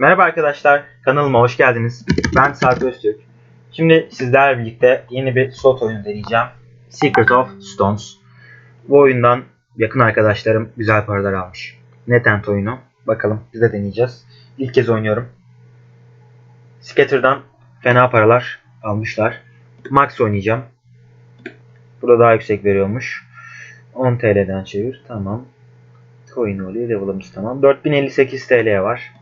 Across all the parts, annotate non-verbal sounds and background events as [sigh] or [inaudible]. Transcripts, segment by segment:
Merhaba arkadaşlar, kanalıma hoş geldiniz. Ben Sarp Öztürk. Şimdi sizlerle birlikte yeni bir slot oyunu deneyeceğim. Secret of Stones. Bu oyundan yakın arkadaşlarım güzel paralar almış. Netent oyunu. Bakalım biz de deneyeceğiz. İlk kez oynuyorum. Scatter'dan fena paralar almışlar. Max oynayacağım. Burada daha yüksek veriyormuş. 10 TL'den çevir. Tamam. Coin oluyor. Level'ımız tamam. 4058 TL var.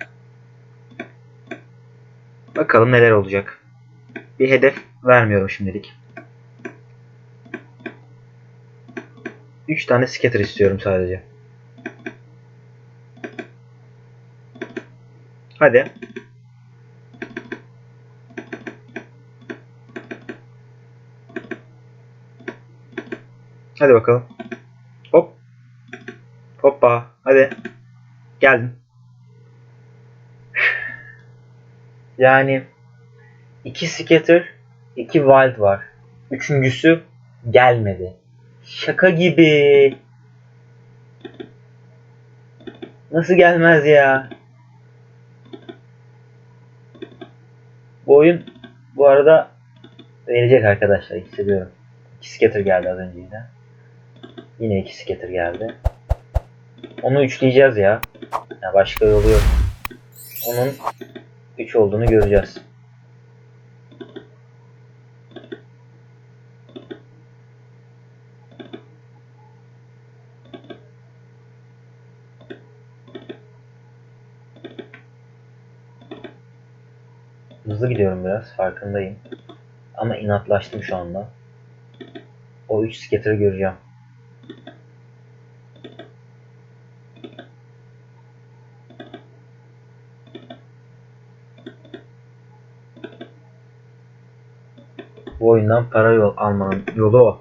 Bakalım neler olacak. Bir hedef vermiyorum şimdilik. 3 tane scatter istiyorum sadece. Hadi. Hadi bakalım. Hop. Hoppa. Hadi. Geldin. Yani iki scatter, iki wild var. Üçüncüsü gelmedi. Şaka gibi. Nasıl gelmez ya? Bu oyun bu arada verecek arkadaşlar hissediyorum. İki scatter geldi az önce yine. Yine iki scatter geldi. Onu üçleyeceğiz ya. ya başka yolu yok. Onun 3 olduğunu göreceğiz. Hızlı gidiyorum biraz farkındayım. Ama inatlaştım şu anda. O 3 scatter'ı göreceğim. Oyundan para yol almanın yolu o.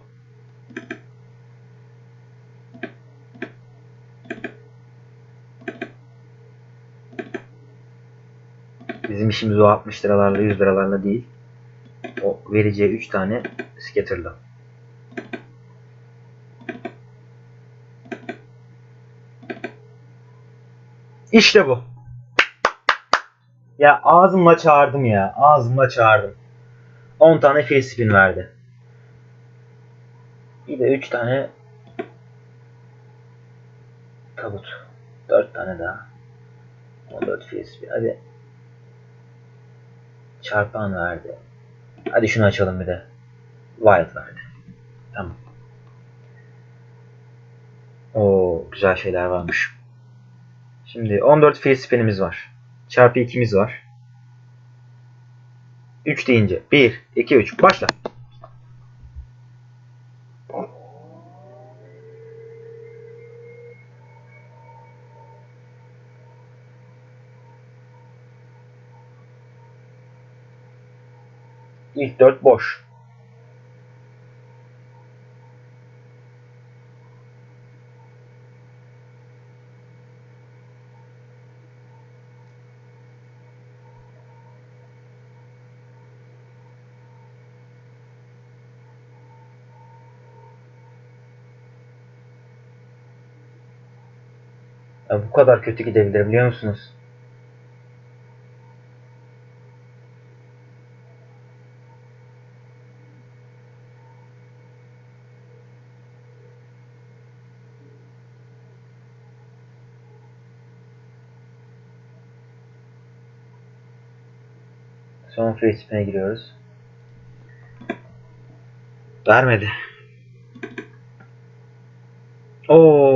Bizim işimiz o 60 liralarla 100 liralarla değil. O vereceği 3 tane scatter'la. İşte bu. Ya ağzımla çağırdım ya. Ağzımla çağırdım. 10 tane free spin verdi. Bir de 3 tane tabut. 4 tane daha. 14 free spin. Hadi. Çarpan verdi. Hadi şunu açalım bir de. Wild verdi. Tamam. Oo güzel şeyler varmış. Şimdi 14 free spin'imiz var. Çarpı 2'miz var. 3 deyince 1, 2, 3 başla. İlk 4 boş. Kadar kötü gidebilir biliyor musunuz? Son free giriyoruz. Vermedi. Oo.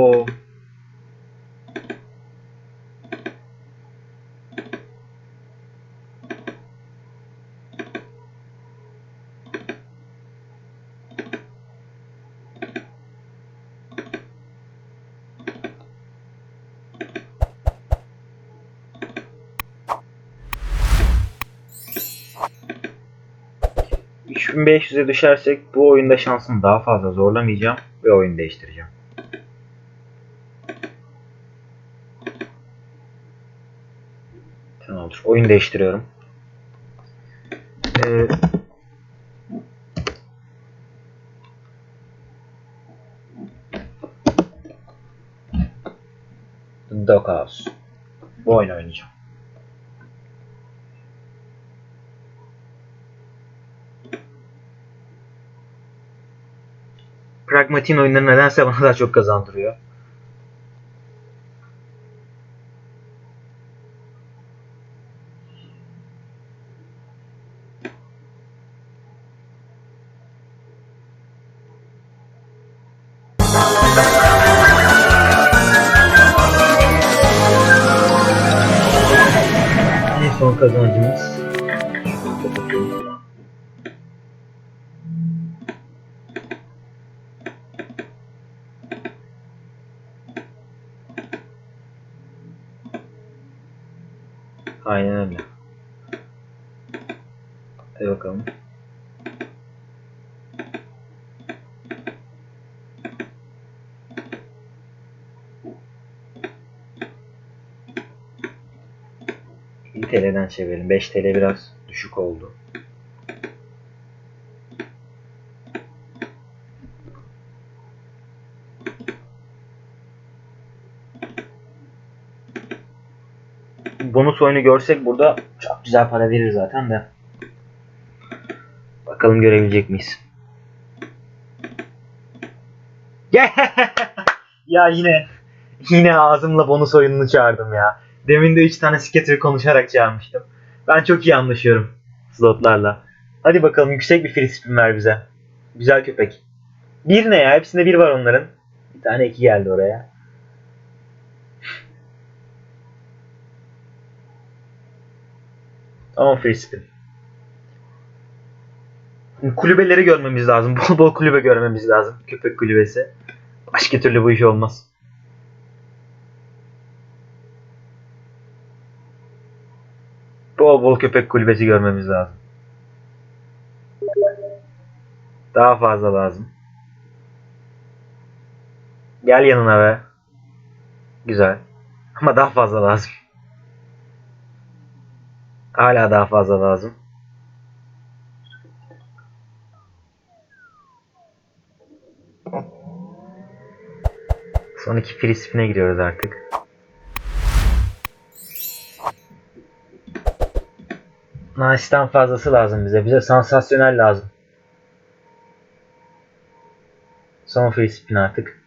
...3500'e düşersek bu oyunda şansımı daha fazla zorlamayacağım ve oyun değiştireceğim. Tamamdır. Oyun değiştiriyorum. Ee, Doghouse. Bu oyunu oynayacağım. Pragmatin oyunları nedense bana daha çok kazandırıyor. Son kazancımız. Çevirelim. 5 TL biraz düşük oldu. Bonus oyunu görsek burada çok güzel para verir zaten de. Bakalım görebilecek miyiz? [laughs] ya yine yine ağzımla bonus oyununu çağırdım ya. Demin de 3 tane skater konuşarak çağırmıştım. Ben çok iyi anlaşıyorum slotlarla. Hadi bakalım yüksek bir free spin ver bize. Güzel köpek. Bir ne ya? Hepsinde bir var onların. Bir tane iki geldi oraya. Tamam free spin. Kulübeleri görmemiz lazım. [laughs] Bol bol kulübe görmemiz lazım. Köpek kulübesi. Başka türlü bu iş olmaz. Bol bol köpek kulübesi görmemiz lazım. Daha fazla lazım. Gel yanına be. Güzel. Ama daha fazla lazım. Hala daha fazla lazım. Son iki free spin'e giriyoruz artık. Nice'dan fazlası lazım bize. Bize sansasyonel lazım. Son free spin artık.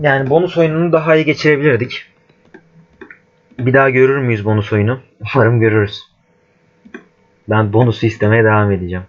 Yani bonus oyununu daha iyi geçirebilirdik. Bir daha görür müyüz bonus oyunu? Umarım görürüz. Ben bonusu istemeye devam edeceğim.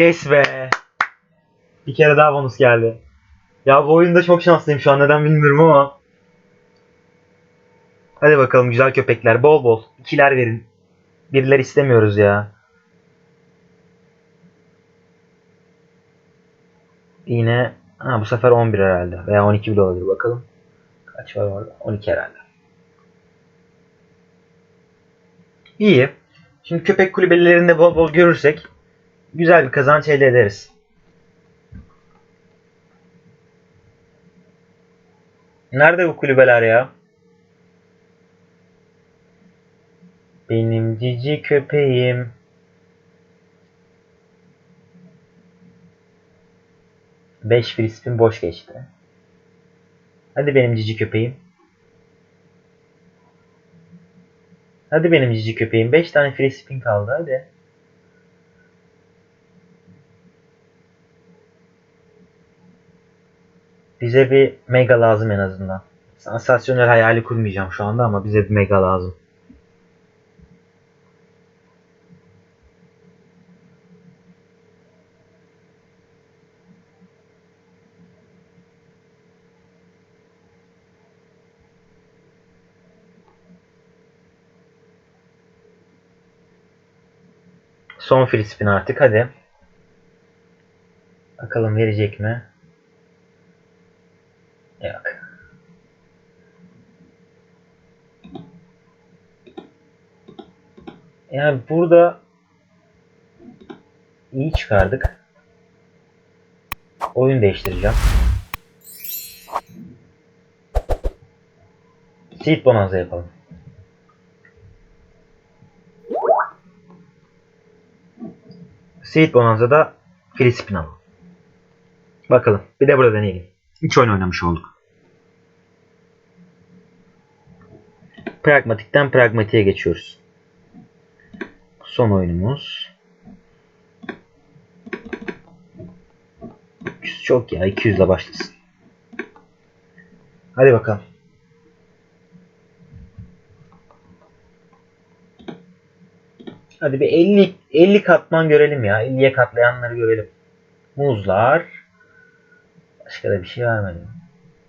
Yes be. Bir kere daha bonus geldi. Ya bu oyunda çok şanslıyım şu an neden bilmiyorum ama. Hadi bakalım güzel köpekler bol bol. İkiler verin. Birler istemiyoruz ya. Yine ha, bu sefer 11 herhalde veya 12 bile olabilir bakalım. Kaç var orada? 12 herhalde. İyi. Şimdi köpek kulübelerinde bol bol görürsek güzel bir kazanç elde ederiz. Nerede bu kulübeler ya? Benim cici köpeğim. Beş spin boş geçti. Hadi benim cici köpeğim. Hadi benim cici köpeğim. 5 tane free kaldı hadi. Bize bir mega lazım en azından. Sansasyonel hayali kurmayacağım şu anda ama bize bir mega lazım. Son free spin artık hadi. Bakalım verecek mi? Yok. Yani burada iyi çıkardık. Oyun değiştireceğim. Seed Bonanza yapalım. Seed Bonanza'da free spin alalım. Bakalım. Bir de burada deneyelim. Hiç oyun oynamış olduk. Pragmatikten pragmatiğe geçiyoruz. Son oyunumuz. 300 çok ya. 200 ile başlasın. Hadi bakalım. Hadi bir 50 50 katman görelim ya. 50'ye katlayanları görelim. Muzlar. Başka da bir şey vermedi.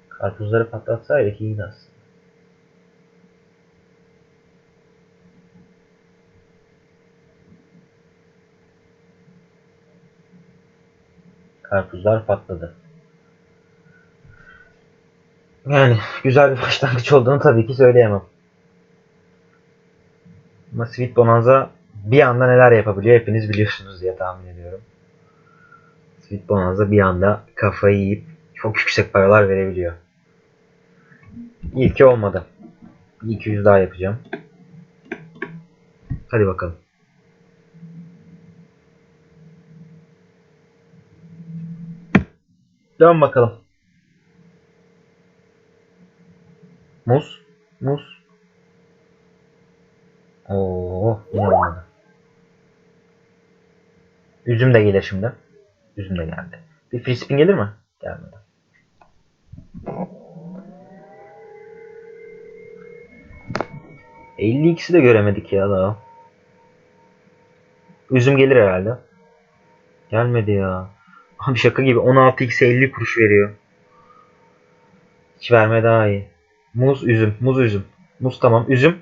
Karpuzları patlatsaydık iyiydi aslında. Karpuzlar patladı. Yani güzel bir başlangıç olduğunu tabii ki söyleyemem. Ama Sweet Bonanza bir anda neler yapabiliyor hepiniz biliyorsunuz diye tahmin ediyorum. Sweet Bonanza bir anda kafayı yiyip çok yüksek paralar verebiliyor. İlki olmadı. Bir 200 daha yapacağım. Hadi bakalım. Dön bakalım. Muz. Muz. Oo, yine olmadı. Üzüm de gelir şimdi. Üzüm de geldi. Bir free spin gelir mi? Gelmedi. ikisi de göremedik ya daha. Üzüm gelir herhalde. Gelmedi ya. Abi şaka gibi 16x 50 kuruş veriyor. Hiç verme daha iyi. Muz, üzüm, muz, üzüm. Muz tamam, üzüm.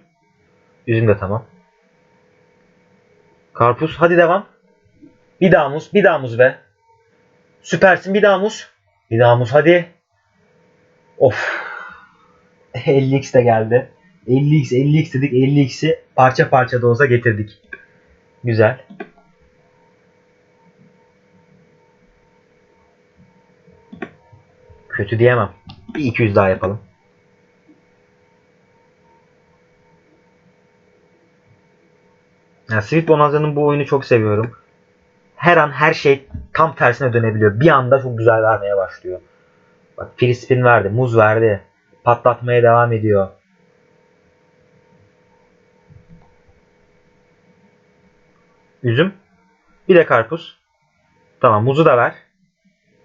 Üzüm de tamam. Karpuz, hadi devam. Bir daha muz, bir daha muz be. Süpersin, bir daha muz. Bir daha muz, hadi. Of. [laughs] 50x de geldi. 50x, 50x dedik, 50x'i parça parça da olsa getirdik. Güzel. Kötü diyemem. Bir 200 daha yapalım. Yani Sweet Bonanza'nın bu oyunu çok seviyorum. Her an her şey tam tersine dönebiliyor. Bir anda çok güzel vermeye başlıyor. Bak free verdi, muz verdi. Patlatmaya devam ediyor. Üzüm. Bir de karpuz. Tamam muzu da ver.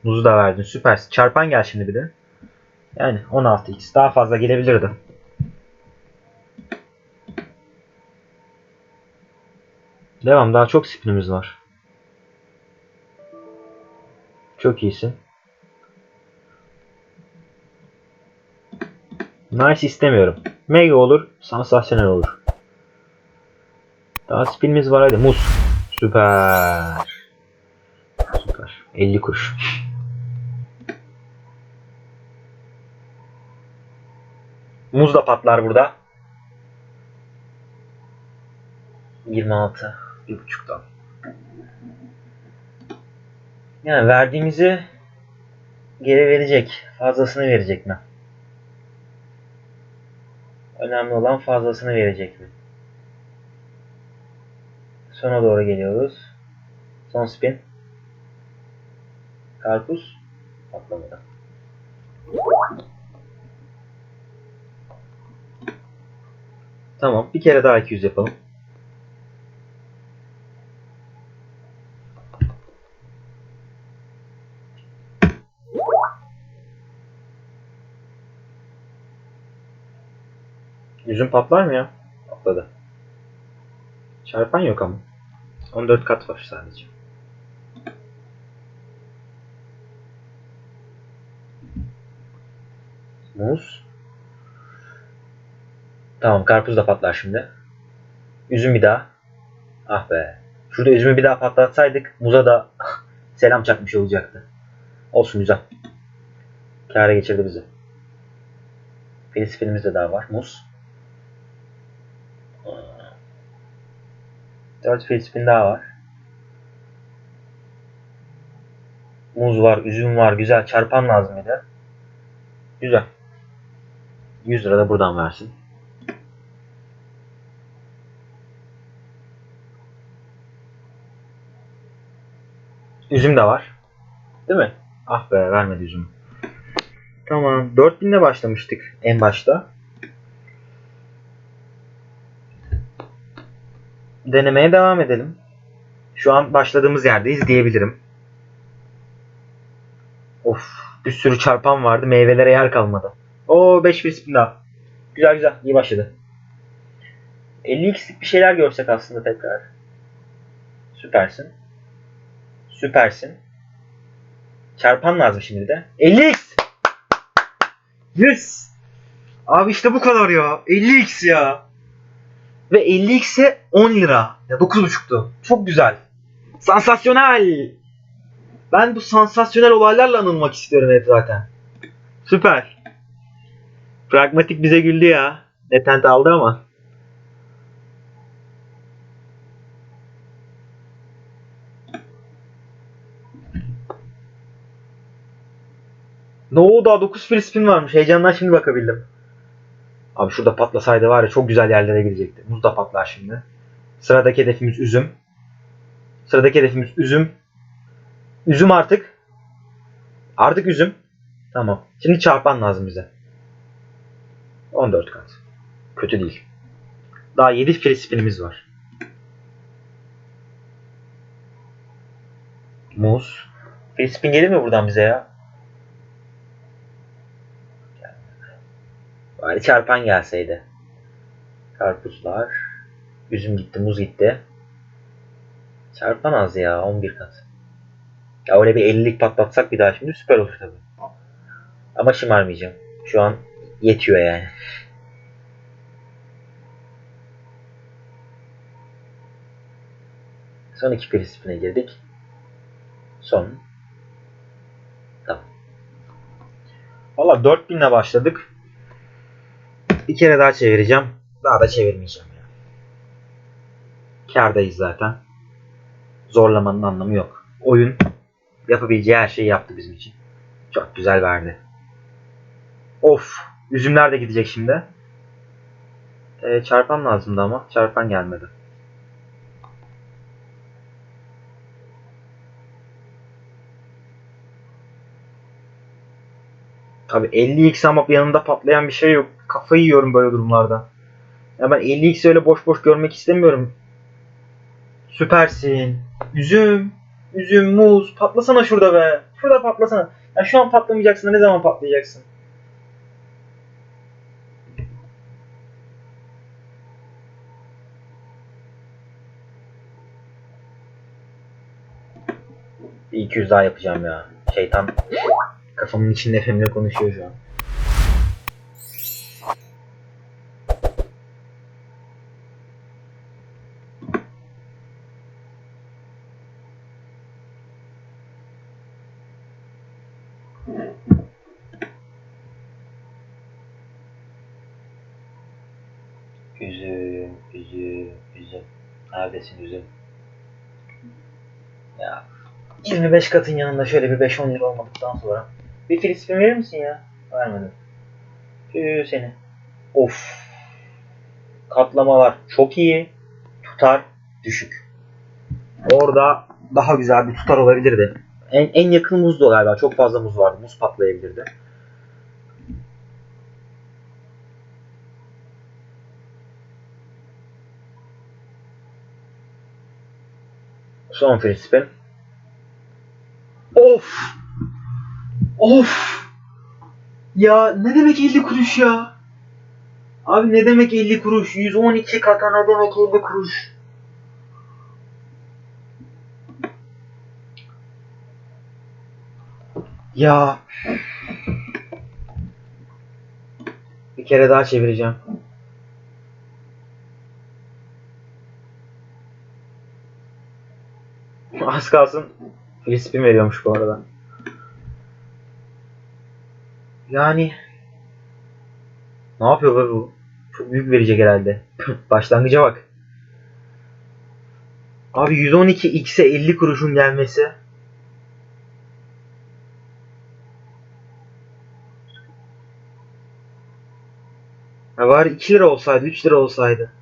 Muzu da verdin. Süpersin. Çarpan gel şimdi bir de. Yani 16x. Daha fazla gelebilirdi. Devam. Daha çok spinimiz var. Çok iyisin. Nice istemiyorum. Mega olur. Sansasyonel olur. Daha spinimiz var hadi. Muz. Süper. Süper. 50 kuruş. Muz da patlar burada. 26. Bir buçuktan. Yani verdiğimizi geri verecek. Fazlasını verecek mi? Önemli olan fazlasını verecek mi? Sona doğru geliyoruz. Son spin. Karpuz patlamadı. Tamam. Bir kere daha 200 yapalım. Yüzün patlar mı ya? Patladı. Çarpan yok ama. 14 kat var sadece. Muz. Tamam karpuz da patlar şimdi. Üzüm bir daha. Ah be. Şurada üzümü bir daha patlatsaydık muza da [laughs] selam çakmış olacaktı. Olsun güzel. Kâra geçirdi bizi. Filiz filmimiz de daha var. Muz. 4 Filipin daha var. Muz var, üzüm var. Güzel. Çarpan lazım bir de. Güzel. 100 lira da buradan versin. Üzüm de var. Değil mi? Ah be vermedi üzüm. Tamam. 4000'le başlamıştık en başta. Denemeye devam edelim. Şu an başladığımız yerdeyiz diyebilirim. Of bir sürü çarpan vardı. Meyvelere yer kalmadı. O 5 bir daha. Güzel güzel. iyi başladı. 50x'lik bir şeyler görsek aslında tekrar. Süpersin. Süpersin. Çarpan lazım şimdi de. 50x! Yes! Abi işte bu kadar ya. 50x ya. Ve 50x'e 10 lira. Ya 9.5'tu. Çok güzel. Sansasyonel. Ben bu sansasyonel olaylarla anılmak istiyorum hep zaten. Süper. Pragmatik bize güldü ya. Netent aldı ama. No daha 9 free spin varmış. Heyecandan şimdi bakabildim. Abi şurada patlasaydı var ya çok güzel yerlere gidecekti. Muz da patlar şimdi. Sıradaki hedefimiz üzüm. Sıradaki hedefimiz üzüm. Üzüm artık. Artık üzüm. Tamam. Şimdi çarpan lazım bize. 14 kat. Kötü değil. Daha 7 free spinimiz var. Muz. Free spin gelir mi buradan bize ya? Bari çarpan gelseydi. Karpuzlar. Üzüm gitti, muz gitti. Çarpan az ya 11 kat. Ya öyle bir 50'lik patlatsak bir daha şimdi süper olur tabii. Ama şımarmayacağım. Şu an yetiyor yani. Son iki prensipine girdik. Son. Tamam. Valla 4000'le başladık. Bir kere daha çevireceğim. Daha da çevirmeyeceğim ya. Kardayız zaten. Zorlamanın anlamı yok. Oyun yapabileceği her şeyi yaptı bizim için. Çok güzel verdi. Of. Üzümler de gidecek şimdi. Ee, çarpan lazımdı ama. Çarpan gelmedi. Abi 50x ama yanında patlayan bir şey yok. Kafayı yiyorum böyle durumlarda. Ya ben 50x öyle boş boş görmek istemiyorum. Süpersin. Üzüm. Üzüm, muz. Patlasana şurada be. Şurada patlasana. Ya şu an patlamayacaksın da ne zaman patlayacaksın? Bir 200 daha yapacağım ya. Şeytan kafamın içinde efemle konuşuyor şu an. Üzüm, üzüm, üzüm. Neredesin üzüm? Ya 25 katın yanında şöyle bir 5-10 lira olmadıktan sonra bir Filistin verir misin ya? Vermedim. Tüh seni. Of. Katlamalar çok iyi. Tutar düşük. Orada daha güzel bir tutar olabilirdi. En, en yakın muzdu galiba. Çok fazla muz vardı. Muz patlayabilirdi. Son free. Of! Of! Ya ne demek 50 kuruş ya? Abi ne demek 50 kuruş? 112 kata ne demek 50 kuruş? Ya bir kere daha çevireceğim. Az kalsın spin veriyormuş bu arada. Yani ne yapıyor be bu? Çok büyük verecek herhalde. Başlangıca bak. Abi 112x'e 50 kuruşun gelmesi. Ya var 2 lira olsaydı, 3 lira olsaydı.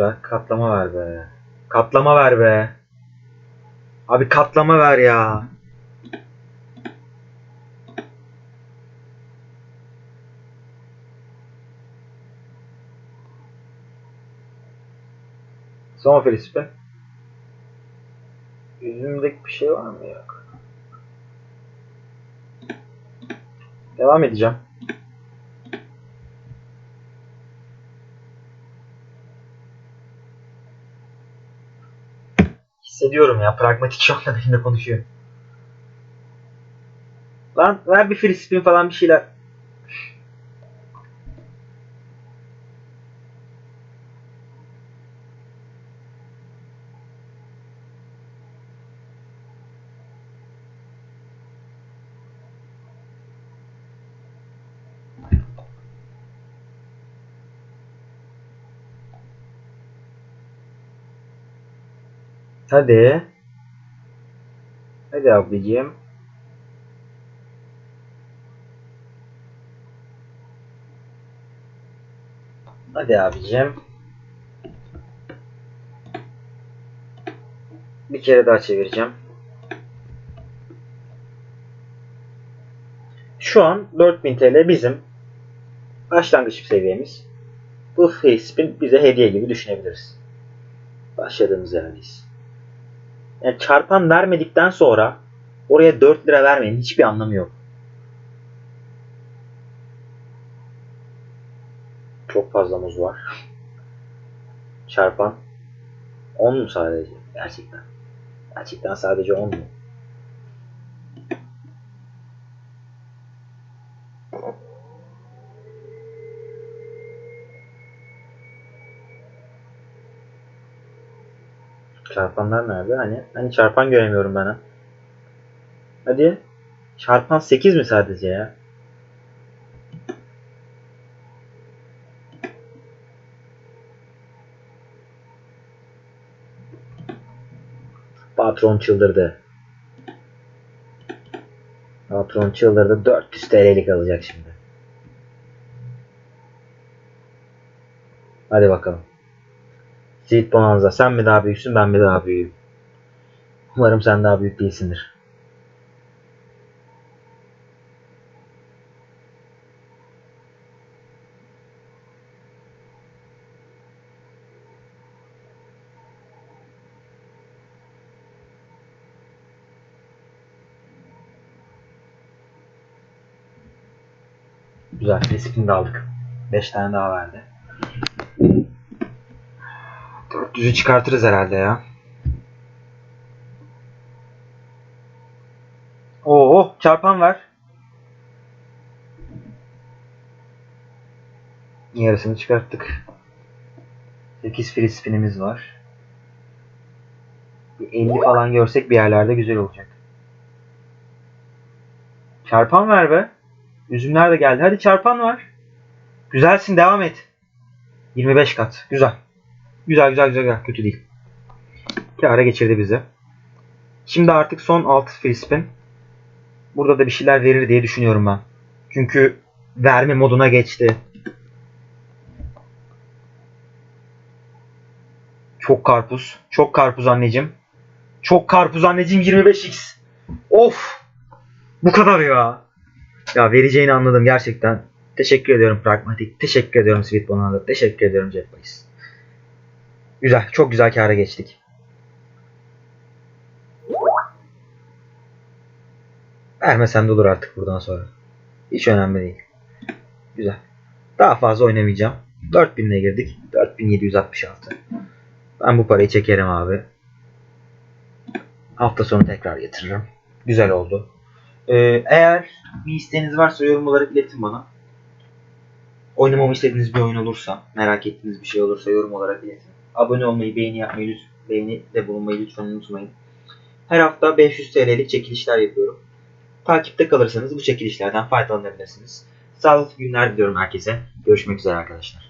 Güzel katlama ver be. Katlama ver be. Abi katlama ver ya. Son frisbee. Yüzümdeki bir şey var mı yok. Devam edeceğim. Hissediyorum ya. Pragmatik şu anda benimle konuşuyor. Lan ver bir free spin falan bir şeyler. Hadi. Hadi ablacığım. Hadi abicim. Bir kere daha çevireceğim. Şu an 4000 TL bizim başlangıç seviyemiz. Bu spin bize hediye gibi düşünebiliriz. Başladığımız yerdeyiz. Yani çarpan vermedikten sonra oraya 4 lira vermeyin. Hiçbir anlamı yok. Çok fazla muz var. Çarpan 10 mu sadece? Gerçekten. Gerçekten sadece 10 mu? Çarpanlar nerede? Hani hani çarpan göremiyorum ben ha. Hadi. Çarpan 8 mi sadece ya? Patron çıldırdı. Patron çıldırdı. 400 TL'lik alacak şimdi. Hadi bakalım. Sweet Bonanza sen mi daha büyüksün ben mi daha büyüğüm? Umarım sen daha büyük değilsindir. Güzel. Riskini de aldık. 5 tane daha verdi. 400'ü çıkartırız herhalde ya. Oo, çarpan ver. Yarısını çıkarttık. 8 free spinimiz var. Bir 50 falan görsek bir yerlerde güzel olacak. Çarpan ver be. Üzümler de geldi. Hadi çarpan var. Güzelsin devam et. 25 kat. Güzel. Güzel güzel güzel. güzel. Kötü değil. Kâra geçirdi bizi. Şimdi artık son 6 free. Burada da bir şeyler verir diye düşünüyorum ben. Çünkü verme moduna geçti. Çok karpuz. Çok karpuz anneciğim. Çok karpuz anneciğim 25x. Of. Bu kadar ya. Ya vereceğini anladım gerçekten. Teşekkür ediyorum Pragmatik. Teşekkür ediyorum Sweet Bonanza. Teşekkür ediyorum Boys. Güzel. Çok güzel kâra geçtik. Vermesem de olur artık buradan sonra. Hiç önemli değil. Güzel. Daha fazla oynamayacağım. 4000 ile girdik. 4766. Ben bu parayı çekerim abi. Hafta sonu tekrar getiririm. Güzel oldu. Ee, eğer bir isteğiniz varsa yorum olarak iletin bana. Oynamamı istediğiniz bir oyun olursa, merak ettiğiniz bir şey olursa yorum olarak iletin. Abone olmayı, beğeni yapmayı, beğeni de bulunmayı lütfen unutmayın. Her hafta 500 TL'lik çekilişler yapıyorum. Takipte kalırsanız bu çekilişlerden faydalanabilirsiniz. Sağlıklı günler diliyorum herkese. Görüşmek üzere arkadaşlar.